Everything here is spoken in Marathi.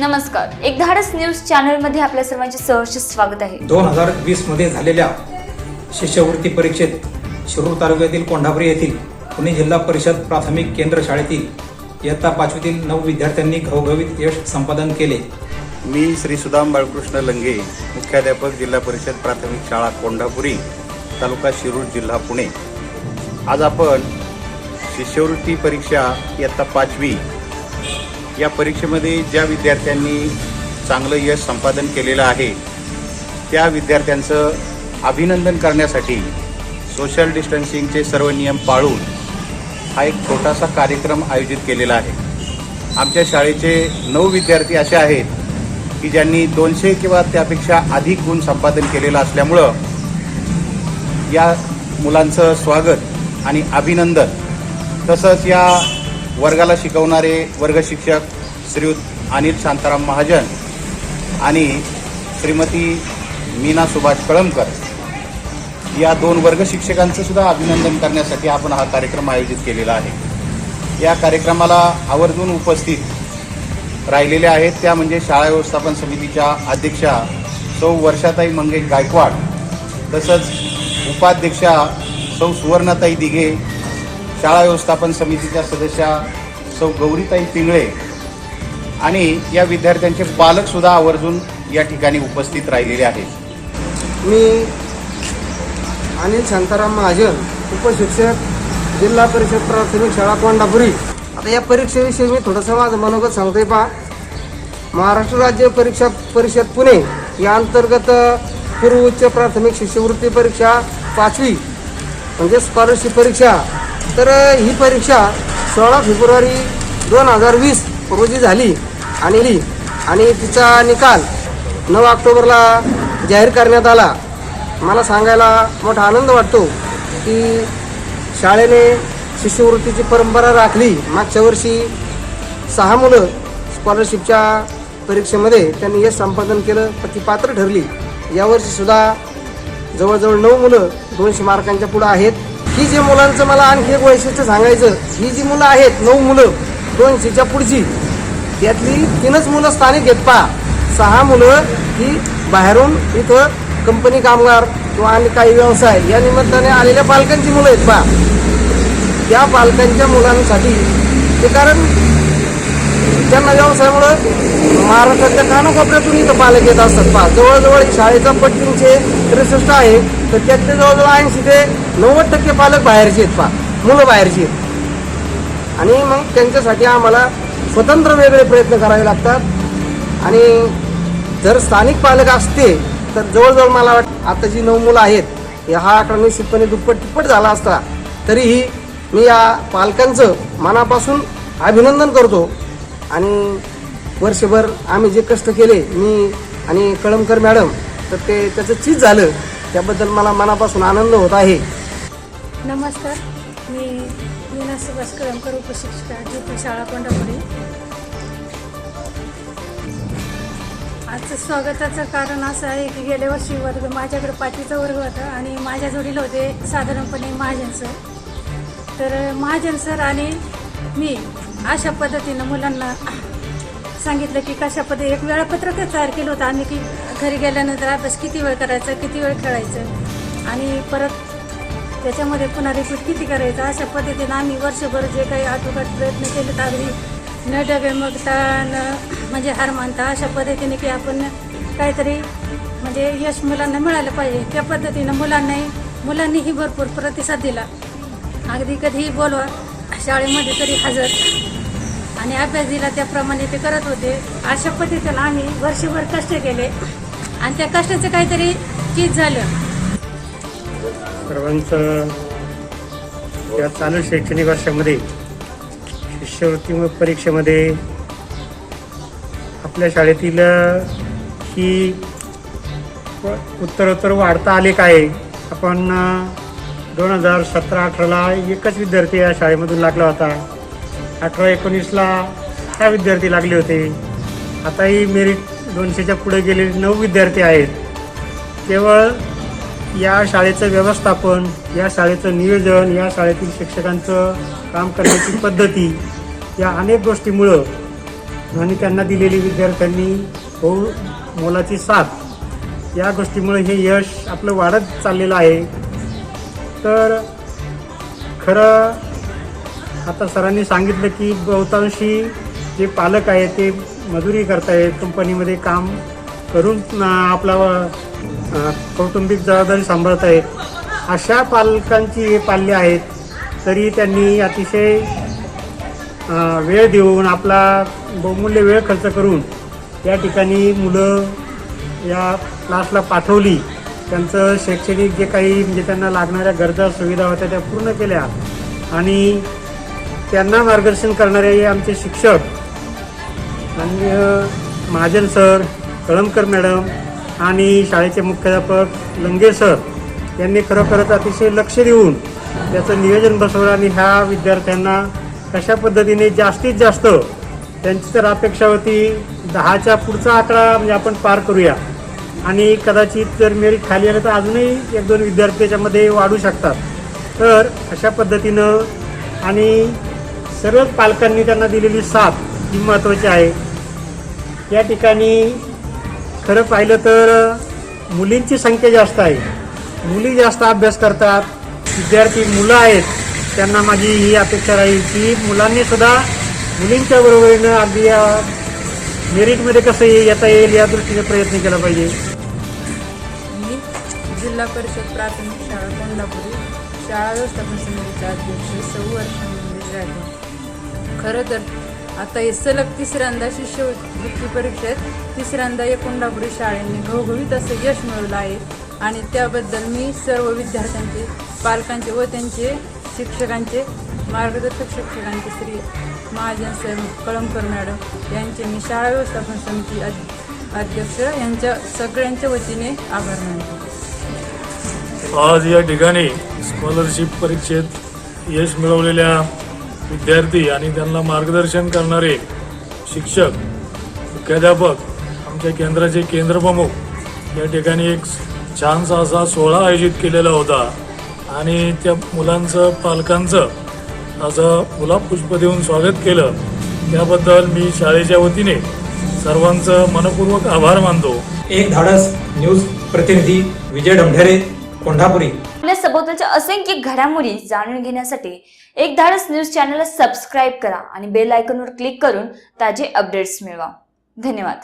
नमस्कार. एक धाडस न्यूज चॅनलमध्ये आपल्या सर्वांचे सहर्ष स्वागत आहे. दोन हजार वीसमध्ये झालेल्या शिष्यवृत्ती परीक्षेत शिरूर तालुक्यातील कोंढापुरी येथील पुणे जिल्हा परिषद प्राथमिक केंद्र शाळेतील इयत्ता पाचवीतील नऊ विद्यार्थ्यांनी घवघवीत यश संपादन केले. मी श्री सुदाम बाळकृष्ण लंगे मुख्याध्यापक जिल्हा परिषद प्राथमिक शाळा कोंढापुरी तालुका शिरूर जिल्हा पुणे. आज आपण शिष्यवृत्ती परीक्षा इयत्ता पाचवी या परीक्षेमध्ये ज्या विद्यार्थ्यांनी चांगलं यश संपादन केलेलं आहे त्या विद्यार्थ्यांचं अभिनंदन करण्यासाठी सोशल डिस्टन्सिंगचे सर्व नियम पाळून हा एक छोटासा कार्यक्रम आयोजित केलेला आहे. आमच्या शाळेचे नऊ विद्यार्थी असे आहेत की ज्यांनी दोनशे किंवा त्यापेक्षा अधिक गुण संपादन केलेलं असल्यामुळं या मुलांचं स्वागत आणि अभिनंदन तसंच या वर्गाला शिकवणारे वर्ग शिक्षक श्रीयुत अनिल शांताराम महाजन आणि श्रीमती मीना सुभाष कळमकर या दोन वर्ग शिक्षकांचं सुद्धा अभिनंदन करण्यासाठी आपण हा कार्यक्रम आयोजित केलेला आहे. या कार्यक्रमाला आवर्जून उपस्थित राहिलेल्या आहेत. त्या म्हणजे शाळा व्यवस्थापन समितीच्या अध्यक्षा सौ वर्षाताई मंगेश गायकवाड तसंच उपाध्यक्षा सौ सुवर्णाताई दिघे शाळा व्यवस्थापन समितीच्या सदस्या सौ गौरीताई पिंगळे आणि या विद्यार्थ्यांचे पालकसुद्धा आवर्जून या ठिकाणी उपस्थित राहिलेले आहेत. मी अनिल शांताराम महाजन उपशिक्षक जिल्हा परिषद प्राथमिक शाळा कोंडापुरी आता या परीक्षेविषयी मी थोडंसं माझं मनोगत सांगतोय पहा. महाराष्ट्र राज्य परीक्षा परिषद पुणे या अंतर्गत पूर्व उच्च प्राथमिक शिष्यवृत्ती परीक्षा पाचवी म्हणजे स्कॉलरशिप परीक्षा. तर ही परीक्षा सोळा फेब्रुवारी दोन हजार वीस रोजी झाली आणि आणि तिचा निकाल नऊ ऑक्टोबरला जाहीर करण्यात आला. मला सांगायला मोठा आनंद वाटतो की शाळेने शिष्यवृत्तीची परंपरा राखली. मागच्या वर्षी सहा मुलं स्कॉलरशिपच्या परीक्षेमध्ये त्यांनी यश संपादन केलं तर ती पात्र ठरली यावर्षीसुद्धा जवळजवळ नऊ मुलं दोनशे मार्कांच्या पुढं आहेत. ही जे मुलांचं मला आणखी एक वैशिष्ट्य सांगायचं ही जी मुलं आहेत नऊ मुलं दोनशेच्या पुढची त्यातली तीनच मुलं स्थानिक आहेत. पा सहा मुलं ही बाहेरून इथं कंपनी कामगार किंवा आणि काही व्यवसाय या निमित्ताने आलेल्या पालकांची मुलं आहेत. पा त्या पालकांच्या मुलांसाठी ते कारण त्यांना व्यवसायामुळं महाराष्ट्राच्या कानाकोपऱ्यातून इथं पालक येत असतात. पहा जवळजवळ शाळेचा पट्टींचे त्रेसष्ट आहे तर त्यातले जवळजवळ ऐंशी ते नव्वद टक्के पालक बाहेरचे आहेत पा. मुलं बाहेरची आहेत. आणि मग त्यांच्यासाठी आम्हाला स्वतंत्र वेगळे प्रयत्न करावे लागतात. आणि जर स्थानिक पालक असते तर जवळजवळ मला वाटतं आता जी नऊ मुलं आहेत हा आकडा निश्चितपणे दुप्पट तिप्पट झाला असता तरीही मी या पालकांचं मनापासून अभिनंदन करतो. आणि वर्षभर आम्ही जे कष्ट केले मी आणि कळमकर मॅडम तर ते त्याचं चीज झालं. त्याबद्दल मला मनापासून आनंद होत आहे. नमस्कार. मी मीना सुभाष कळमकर उपशिक्षिका जी शाळा कोंडापुरी आजचं स्वागताचं कारण असं आहे की गेल्या वर्षी वर्ग माझ्याकडे पाचवीचा वर्ग होता आणि माझ्या जोडीला होते साधारणपणे महाजन सर. तर महाजन सर आणि मी अशा पद्धतीनं मुलांना सांगितलं की कशा पद्धती एक वेळापत्रकच तयार केलं होतं आम्ही की घरी गेल्यानंतर अभ्यास किती वेळ करायचा किती वेळ खेळायचं. आणि परत त्याच्यामध्ये पुन्हा रिपीट किती करायचं? अशा पद्धतीनं आम्ही वर्षभर जे काही आटोकाट प्रयत्न केले तर अगदी न डबे मगता न म्हणजे हार मानता अशा पद्धतीने की आपण काहीतरी म्हणजे यश मुलांना मिळालं पाहिजे. त्या पद्धतीनं मुलांनाही मुलांनीही भरपूर प्रतिसाद दिला. अगदी कधीही बोलवा शाळेमध्ये तरी हजर. आणि अभ्यास दिला त्याप्रमाणे ते करत होते. अशा पद्धतीनं आम्ही वर्षभर कष्ट केले. आणि त्या कष्टाचं काहीतरी चीज झालं. सर्वांचं या चालू शैक्षणिक वर्षामध्ये शिष्यवृत्ती परीक्षेमध्ये आपल्या शाळेतील ही उत्तरोत्तर वाढता आलेख आहे. आपण दोन हजार सतरा अठराला एकच विद्यार्थी या शाळेमधून लागला होता. अठरा एकोणीसला सहा विद्यार्थी लागले होते. आताही मेरिट दोनशेच्या पुढे गेलेले नऊ विद्यार्थी आहेत. केवळ या शाळेचं व्यवस्थापन या शाळेचं नियोजन या शाळेतील शिक्षकांचं काम करण्याची पद्धती या अनेक गोष्टीमुळं आणि त्यांना दिलेली विद्यार्थ्यांनी बहु मोलाची साथ. या गोष्टीमुळे हे यश आपलं वाढत चाललेलं आहे. तर खरं आता सरांनी सांगितलं की बहुतांशी जे पालक आहेत ते मजुरी करतायत कंपनीमध्ये काम करून आपला कौटुंबिक जबाबदारी सांभाळत आहेत. अशा पालकांची हे पाल्य आहेत तरी त्यांनी अतिशय वेळ देऊन आपला बहुमूल्य वेळ खर्च करून या ठिकाणी मुलं या क्लासला पाठवली. त्यांचं शैक्षणिक जे काही म्हणजे त्यांना लागणाऱ्या गरजा सुविधा होत्या त्या पूर्ण केल्या. आणि त्यांना मार्गदर्शन करणारे हे आमचे शिक्षक आणि महाजन सर कळमकर मॅडम आणि शाळेचे मुख्याध्यापक लंगे सर यांनी खरोखरच अतिशय लक्ष देऊन त्याचं नियोजन बसवलं आणि ह्या विद्यार्थ्यांना कशा पद्धतीने जास्तीत जास्त त्यांची तर अपेक्षा होती दहाच्या पुढचा आकडा म्हणजे आपण पार करूया. आणि कदाचित जर मेरिट खाली आलं तर अजूनही एक दोन विद्यार्थी त्याच्यामध्ये वाढू शकतात. तर अशा पद्धतीनं आणि सर्वच पालकांनी त्यांना दिलेली साथ ही महत्त्वाची आहे. या ठिकाणी खरं पाहिलं तर मुलींची संख्या जास्त आहे. मुली जास्त अभ्यास करतात. विद्यार्थी मुलं आहेत. त्यांना माझी ही अपेक्षा राहील की मुलांनी सुद्धा मुलींच्या बरोबरीनं अगदी या मेरिटमध्ये कसं येता येईल या दृष्टीने प्रयत्न केला पाहिजे. मी जिल्हा परिषद प्राथमिक शाळा कोल्हापुरी शाळा व्यवस्थापन समितीच्या अध्यक्ष सौ वर्षांमध्ये राहते खरं तर आता हे सलग तिसऱ्यांदा शिष्यवृत्ती परीक्षेत तिसऱ्यांदा या कोल्हापुरी शाळेने घवघवीत असं यश मिळवलं आहे. आणि त्याबद्दल मी सर्व विद्यार्थ्यांचे पालकांचे व त्यांचे शिक्षकांचे मार्गदर्शक शिक्षकांचे श्री महाजन सर कळमकर मॅडम यांचे मी शाळा व्यवस्थापन समिती अध्यक्ष यांच्या सगळ्यांच्या वतीने आभार मानतो. आज या ठिकाणी स्कॉलरशिप परीक्षेत यश मिळवलेल्या विद्यार्थी आणि त्यांना मार्गदर्शन करणारे शिक्षक मुख्याध्यापक आमच्या केंद्राचे केंद्रप्रमुख या ठिकाणी एक छानसा असा सोहळा आयोजित केलेला होता. आणि त्या मुलांचं पालकांचं असं गुलाबपुष्प देऊन स्वागत केलं. त्याबद्दल मी शाळेच्या वतीने सर्वांचं मनपूर्वक आभार मानतो. एक धाडस न्यूज प्रतिनिधी विजय ढमढेरे कोंढापुरी सभोवतालच्या असंख्य घडामोडी जाणून घेण्यासाठी एक धाडस न्यूज चॅनलला सबस्क्राईब करा आणि बेल आयकॉनवर क्लिक करून ताजे अपडेट्स मिळवा. धन्यवाद.